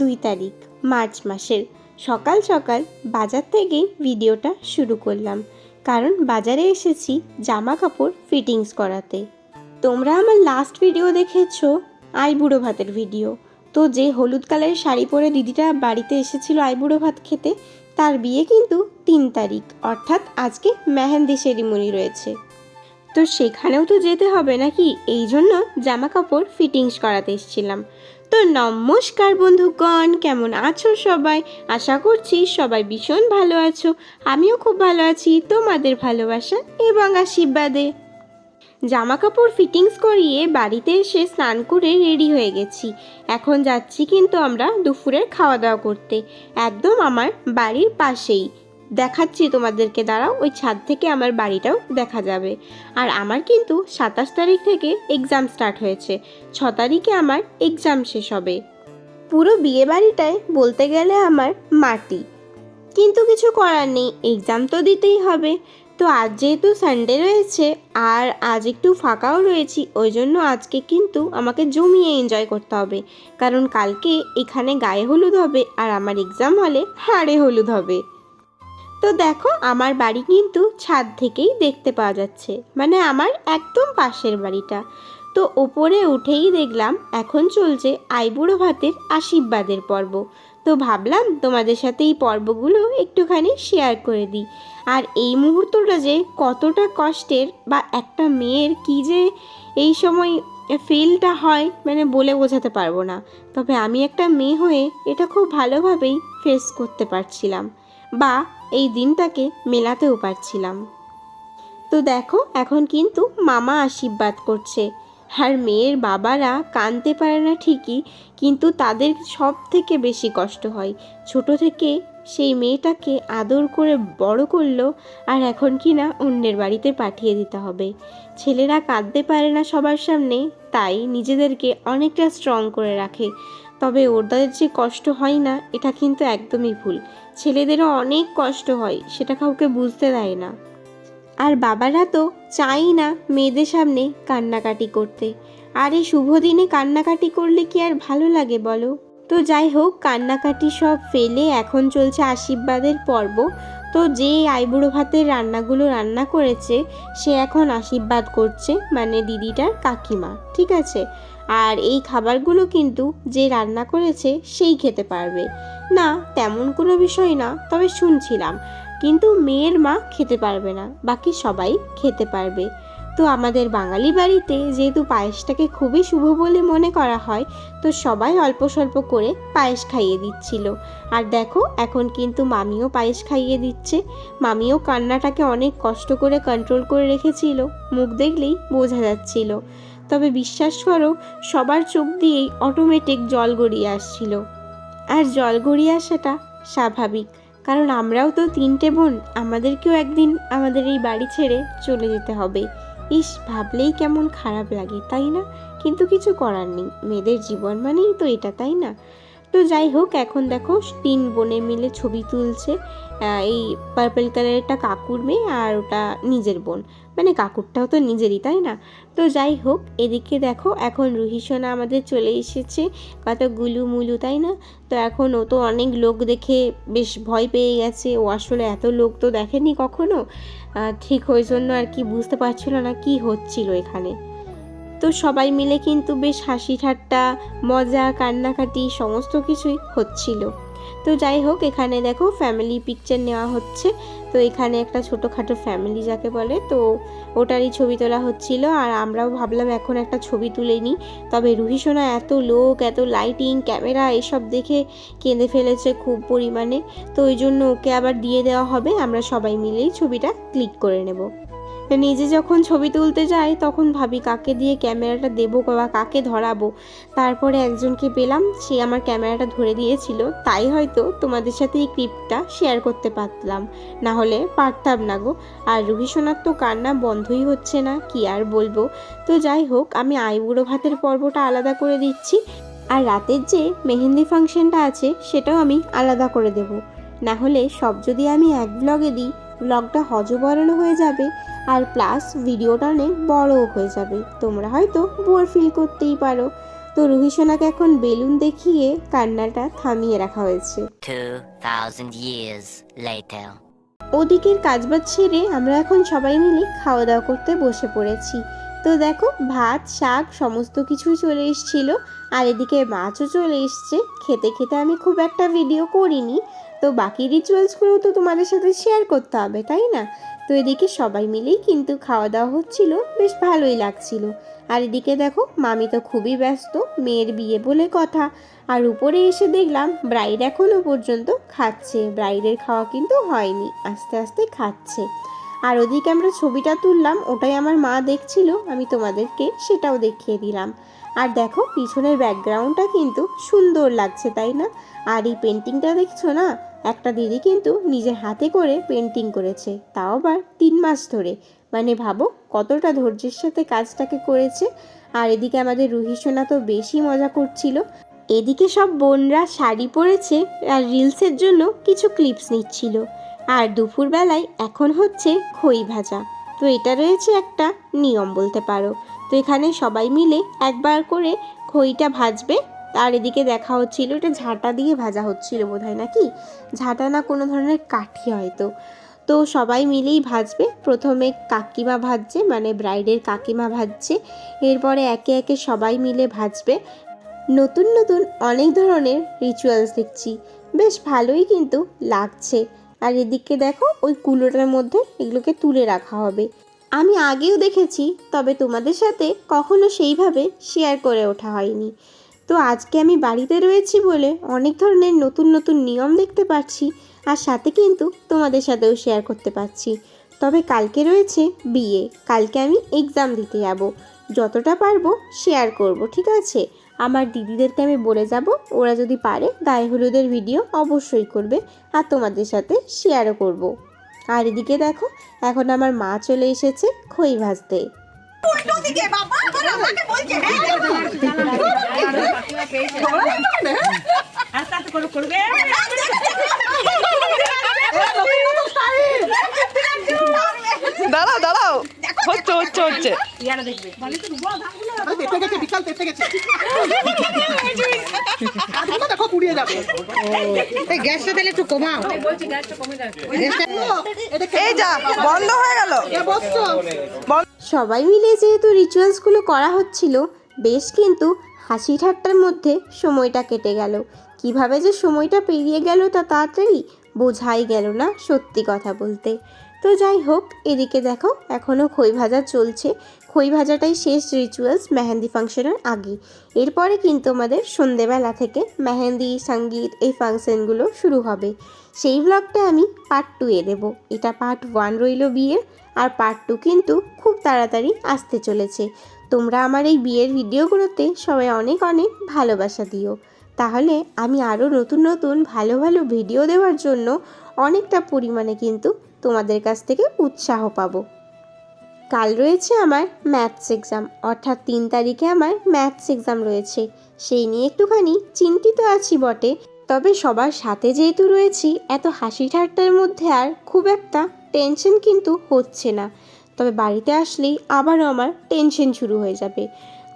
দুই তারিখ, মার্চ মাসের। সকাল সকাল বাজার থেকেই ভিডিওটা শুরু করলাম। কারণ বাজারে এসেছি জামা কাপড় ফিটিংস করাতে। তোমরা আমার লাস্ট ভিডিও দেখেছ আইবুড়ো ভাতের ভিডিও তো যে হলুদ কালারের শাড়ি পরে দিদিটা বাড়িতে এসেছিল আইবুড়ো ভাত খেতে, তার বিয়ে কিন্তু তিন তারিখ, অর্থাৎ আজকে মেহেন্দি সেরিমনি রয়েছে। তো সেখানেও তো যেতে হবে নাকি? এই জন্য জামা কাপড় ফিটিংস করাতে এসেছিলাম। তো নমস্কার বন্ধুগণ, কেমন আছো সবাই? আশা করছি সবাই ভীষণ ভালো আছো। আমিও খুব ভালো আছি, তোমাদের ভালোবাসা এবং আশীর্বাদে। জামা কাপড় ফিটিংস করিয়ে বাড়িতে এসে স্নান করে রেডি হয়ে গেছি। এখন যাচ্ছি কিন্তু আমরা দুপুরের খাওয়া দাওয়া করতে। একদম আমার বাড়ির পাশেই। দেখাচ্ছি তোমাদেরকে, দাঁড়াও, ওই ছাদ থেকে আমার বাড়িটাও দেখা যাবে। আর আমার কিন্তু সাতাশ তারিখ থেকে এক্সাম স্টার্ট হয়েছে, ছ তারিখে আমার এক্সাম শেষ হবে। পুরো বিয়ে বাড়িটায় বলতে গেলে আমার মাটি। কিন্তু কিছু করার নেই এক্সাম তো দিতেই হবে। তো আজ যেহেতু সানডে রয়েছে, আর আজ একটু ফাঁকাও রয়েছি, ওই জন্য আজকে কিন্তু আমাকে জমিয়ে এনজয় করতে হবে। কারণ কালকে এখানে গায়ে হলুদ হবে, আর আমার এক্সাম হলে হাড়ে হলুদ হবে। তো দেখো, আমার বাড়ি কিন্তু ছাদ থেকেই দেখতে পাওয়া যাচ্ছে। মানে আমার একদম পাশের বাড়িটা। তো ওপরে উঠেই দেখলাম, এখন চলছে আইবুড়ো ভাতের আশীর্বাদের পর্ব। তো ভাবলাম তোমাদের সাথে এই পর্বগুলো একটুখানি শেয়ার করে দিই। আর এই মুহূর্তটা যে কতটা কষ্টের বা একটা মেয়ের কি যে এই সময় ফিলটা হয় মানে বলে বোঝাতে পারব না। তবে আমি একটা মেয়ে হয়ে এটা খুব ভালোভাবেই ফেস করতে পারছিলাম। বা এই দিনটাকে মেলাতেও পারছিলাম। তো দেখো, এখন কিন্তু মামা আশীর্বাদ করছে। আর মেয়ের বাবারা কানতে পারে না ঠিকই, কিন্তু তাদের সব থেকে বেশি কষ্ট হয়। ছোট থেকে সেই মেয়েটাকে আদর করে বড় করল আর এখন কি না অন্যের বাড়িতে পাঠিয়ে দিতে হবে। ছেলেরা কাঁদতে পারে না সবার সামনে, তাই নিজেদেরকে অনেকটা স্ট্রং করে রাখে। তবে ওদের যে কষ্ট হয় না, এটা কিন্তু একদমই ভুল। ছেলেদেরও অনেক কষ্ট হয়, সেটা কাউকে বুঝতে দেয় না। আর বাবারা তো চাই না মেয়েদের সামনে কান্নাকাটি করতে। আর এই শুভ দিনে কান্নাকাটি করলে কি আর ভালো লাগে বলো? তো যাই হোক, কান্নাকাটি সব ফেলে এখন চলছে আশীর্বাদের পর্ব। তো যে আইবুড়ো ভাতের রান্নাগুলো রান্না করেছে, সে এখন আশীর্বাদ করছে মানে দিদিটার কাকিমা, ঠিক আছে? আর এই খাবারগুলো কিন্তু যে রান্না করেছে সেই খেতে পারবে। না, তেমন কোনো বিষয় না, তবে শুনছিলাম। কিন্তু মেয়ের মা খেতে পারবে না, বাকি সবাই খেতে পারবে। তো আমাদের বাঙালি বাড়িতে যেহেতু পায়েসটাকে খুবই শুভ বলে মনে করা হয়, তো সবাই অল্প স্বল্প করে পায়েস খাইয়ে দিচ্ছিল। আর দেখো, এখন কিন্তু মামিও পায়েস খাইয়ে দিচ্ছে। মামিও কান্নাটাকে অনেক কষ্ট করে কন্ট্রোল করে রেখেছিল। মুখ দেখলেই বোঝা যাচ্ছিল। তবে বিশ্বাস করো, সবার চোখ দিয়েই অটোমেটিক জল গড়িয়ে আসছিল। আর জল গড়িয়ে আসাটা স্বাভাবিক, কারণ আমরাও তো তিনটে বোন, আমাদেরকেও একদিন আমাদের এই বাড়ি ছেড়ে চলে যেতে হবে। ইস, ভাবলেই কেমন খারাপ লাগে, তাই না? কিন্তু কিছু করার নেই, মেয়েদের জীবন মানেই তো এটা, তাই না? তো যাই হোক, এখন দেখো তিন বোনে মিলে ছবি তুলছে এই পার্পল কালারেরটা কাকুর মেয়ে আর ওটা নিজের বোন। মানে কাকুরটাও তো নিজেরই, তাই না? তো যাই হোক, এদিকে দেখো এখন রুহি সোনা আমাদের চলে এসেছে, কত গুলু মুলু, তাই না? তো এখন ও তো অনেক লোক দেখে বেশ ভয় পেয়ে গেছে, ও আসলে এত লোক তো দেখেনি কখনো। ঠিক ওই জন্য আর কি বুঝতে পারছিল না কি হচ্ছিল এখানে। তো সবাই মিলে কিন্তু বেশ হাসি ঠাট্টা, মজা, কান্নাকাটি সমস্ত কিছুই হচ্ছিল। তো যাই হোক, এখানে দেখো ফ্যামিলি পিকচার নেওয়া হচ্ছে। তো এখানে একটা ছোটোখাটো ফ্যামিলি যাকে বলে, তো ওটারই ছবি তোলা হচ্ছিল। আর আমরাও ভাবলাম এখন একটা ছবি তুলে নিই। তবে রুহি সোনা এত লোক, এত লাইটিং ক্যামেরা এসব দেখে কেঁদে ফেলেছে খুব পরিমাণে। তো ওই জন্য ওকে আবার দিয়ে দেওয়া হবে। আমরা সবাই মিলেই ছবিটা ক্লিক করে নেব। নিজে যখন ছবি তুলতে যাই, তখন ভাবি কাকে দিয়ে ক্যামেরাটা দেবো বা কাকে ধরাবো। তারপরে একজনকে পেলাম, সে আমার ক্যামেরাটা ধরে দিয়েছিল। তাই হয়তো তোমাদের সাথে এই ক্লিপটা শেয়ার করতে পারতাম না হলে পারতাম না গো। আর রুহি সোনার তো কান্না বন্ধই হচ্ছে না, কি আর বলব। তো যাই হোক, আমি আইবুড়ো ভাতের পর্বটা আলাদা করে দিচ্ছি। আর রাতের যে মেহেন্দি ফাংশনটা আছে, সেটাও আমি আলাদা করে দেব। না হলে সব যদি আমি এক ব্লগে দিই ব্লগটা হজবরল হয়ে যাবে। আর প্লাস ভিডিওটা অনেক বড়ও হয়ে যাবে। তোমরা হয়তো বোর ফিল করতেই পারো। তো রুহিসোনাকে এখন বেলুন দেখিয়ে কান্নাটা থামিয়ে রাখা হয়েছে। 2,000 years later. ওদিকের কাজবাজ ছেড়ে আমরা এখন সবাই মিলে খাওয়া দাওয়া করতে বসে পড়েছি। তো দেখো ভাত শাক সমস্ত কিছুই চলে এসেছিল। আর এদিকে মাছও চলে এসছে। খেতে খেতে আমি খুব একটা ভিডিও করিনি। তো বাকি রিচুয়ালসগুলো তো তোমাদের সাথে শেয়ার করতে হবে, তাই না? তো এদিকে সবাই মিলেই কিন্তু খাওয়া দাওয়া হচ্ছিল, বেশ ভালোই লাগছিল। আর এদিকে দেখো, মামি তো খুবই ব্যস্ত, মেয়ের বিয়ে বলে কথা। আর উপরে এসে দেখলাম ব্রাইড এখনও পর্যন্ত খাচ্ছে। ব্রাইডের খাওয়া কিন্তু হয়নি, আস্তে আস্তে খাচ্ছে। আর ওদিকে আমরা ছবিটা তুললাম, ওটাই আমার মা দেখছিল, আমি তোমাদেরকে সেটাও দেখিয়ে দিলাম। আর দেখো, পিছনের ব্যাকগ্রাউন্ডটা কিন্তু সুন্দর লাগছে, তাই না? আর এই পেন্টিংটা দেখছ না? একটা দিদি কিন্তু নিজের হাতে করে পেন্টিং করেছে, তাও আবার তিন মাস ধরে। মানে ভাবো, কতটা ধৈর্যের সাথে কাজটাকে করেছে। আর এদিকে আমাদের রুহি সোনা তো বেশি মজা করছিল। এদিকে সব বোনরা শাড়ি পরেছে আর রিলসের জন্য কিছু ক্লিপস নিচ্ছিল। আর দুপুরবেলায় এখন হচ্ছে খই ভাজা। তো এটা রয়েছে একটা নিয়ম বলতে পারো। তো এখানে সবাই মিলে একবার করে খইটা ভাজবে। আর এদিকে দেখা হচ্ছিল, এটা ঝাঁটা দিয়ে ভাজা হচ্ছিল বোধ হয় নাকি? ঝাঁটা না কোনো ধরনের কাঠি হয়তো। তো সবাই মিলেই ভাজবে। প্রথমে কাকিমা ভাজছে মানে ব্রাইডের কাকিমা ভাজছে। এরপরে একে একে সবাই মিলে ভাজবে। নতুন নতুন অনেক ধরনের রিচুয়ালস দেখছি। বেশ ভালোই কিন্তু লাগছে। আর এদিকে দেখো, ওই কুলোটার মধ্যে এগুলোকে তুলে রাখা হবে। আমি আগেও দেখেছি, তবে তোমাদের সাথে কখনো সেইভাবে শেয়ার করে ওঠা হয়নি। তো আজকে আমি বাড়িতে রয়েছি বলে অনেক ধরনের নতুন নতুন নিয়ম দেখতে পাচ্ছি, আর সাথে কিন্তু তোমাদের সাথেও শেয়ার করতে পারছি তবে কালকে রয়েছে বিয়ে, কালকে আমি এক্সাম দিতে যাব। যতটা পারব শেয়ার করব, ঠিক আছে? আমার দিদিদেরকে আমি বলে যাব ওরা যদি পারে গায়ে হলুদের ভিডিও অবশ্যই করবে আর তোমাদের সাথে শেয়ারও করব। আর এদিকে দেখো এখন আমার মা চলে এসেছে খই ভাজতে দাঁড়াও দাঁড়াও হচ্ছে হচ্ছে হচ্ছে ইয়ারা দেখবে তেতে গেছে বিশাল তেতে গেছে আধা দেখো পুড়িয়ে যাবে এই গ্যাসটা তাহলে একটু কমাও। এই যা বন্ধ হয়ে গেল। সবাই মিলে যেহেতু রিচুয়ালসগুলো করা হচ্ছিল বেশ কিন্তু হাসি ঠাট্টার মধ্যে সময়টা কেটে গেল। কীভাবে যে সময়টা পেরিয়ে গেল তা তাড়াতাড়ি বোঝাই গেল না সত্যি কথা বলতে। তো যাই হোক, এদিকে দেখো এখনও খই ভাজা চলছে। খই ভাজাটাই শেষ রিচুয়ালস মেহেন্দি ফাংশনের আগে। এরপরে কিন্তু আমাদের সন্ধেবেলা থেকে মেহেন্দি, সংগীত এই ফাংশনগুলো শুরু হবে। সেই ব্লগটা আমি পার্ট টু এ দেবো। এটা পার্ট ওয়ান রইল বিয়ের, আর পার্ট টু কিন্তু খুব তাড়াতাড়ি আসতে চলেছে। তোমরা আমার এই বিয়ের ভিডিওগুলোতে সবাই অনেক অনেক ভালোবাসা দিও। তাহলে আমি আরও নতুন নতুন ভালো ভালো ভিডিও দেওয়ার জন্য অনেকটা পরিমাণে কিন্তু তোমাদের কাছ থেকে উৎসাহ পাবো। কাল রয়েছে আমার ম্যাথস এক্সাম, অর্থাৎ তিন তারিখে আমার ম্যাথস এক্সাম রয়েছে। সেই নিয়ে একটুখানি চিন্তিত আছি বটে, তবে সবার সাথে যেহেতু রয়েছি, এত হাসি ঠাট্টার মধ্যে আর খুব একটা টেনশন কিন্তু হচ্ছে না। তবে বাড়িতে আসলেই আবারও আমার টেনশন শুরু হয়ে যাবে।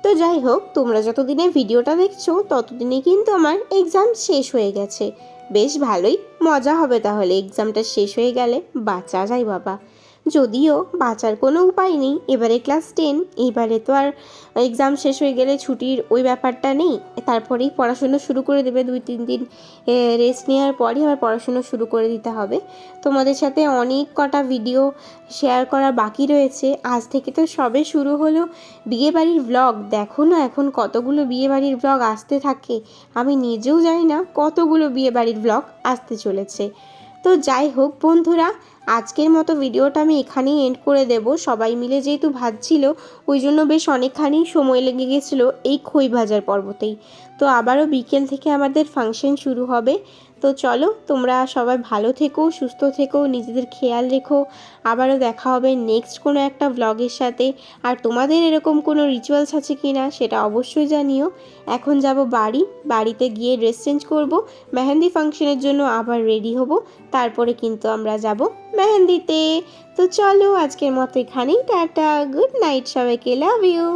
তো যাই হোক, তোমরা যতদিনে ভিডিওটা দেখছ, ততদিনে কিন্তু আমার এক্সাম শেষ হয়ে গেছে। বেশ ভালোই মজা হবে তাহলে এক্সামটা শেষ হয়ে গেলে বাঁচা যায় বাবা। যদিও বাঁচার কোনো উপায় নেই। এবারে ক্লাস টেন এবারে তো আর এক্সাম শেষ হয়ে গেলে ছুটির ওই ব্যাপারটা নেই। তারপরেই পড়াশুনো শুরু করে দেবে দুই, তিন দিন রেস্ট নেওয়ার পরই আবার পড়াশুনো শুরু করে দিতে হবে। তোমাদের সাথে অনেক কটা ভিডিও শেয়ার করা বাকি রয়েছে। আজ থেকে তো সবে শুরু হলো বিয়েবাড়ির ব্লগ দেখো না এখন কতগুলো বিয়েবাড়ির ব্লগ আসতে থাকে। আমি নিজেও জানি না কতগুলো বিয়েবাড়ির ব্লগ আসতে চলেছে। তো যাই হোক বন্ধুরা, আজকের মতো ভিডিওটা আমি এখানেই এন্ড করে দেব। সবাই মিলে যেহেতু ভাজছিল ওই জন্য বেশ অনেকখানি সময় লেগে গেছিল এই খই ভাজার পর্বতেই। তো আবারও বিকেল থেকে আমাদের ফাংশন শুরু হবে। তো চলো, তোমরা সবাই ভালো থেকো, সুস্থ থেকো, নিজেদের খেয়াল রেখো। আবারও দেখা হবে নেক্সট কোনো একটা ব্লগের সাথে। আর তোমাদের এরকম কোনো রিচুয়ালস আছে কি না সেটা অবশ্যই জানিও। এখন যাব বাড়ি, বাড়িতে গিয়ে ড্রেস চেঞ্জ করব। মেহেন্দি ফাংশনের জন্য আবার রেডি হব। তারপরে কিন্তু আমরা যাব মেহেন্দিতে। তো চলো, আজকের মতো এখানেই, টাটা গুড নাইট সবাইকে লাভ ইউ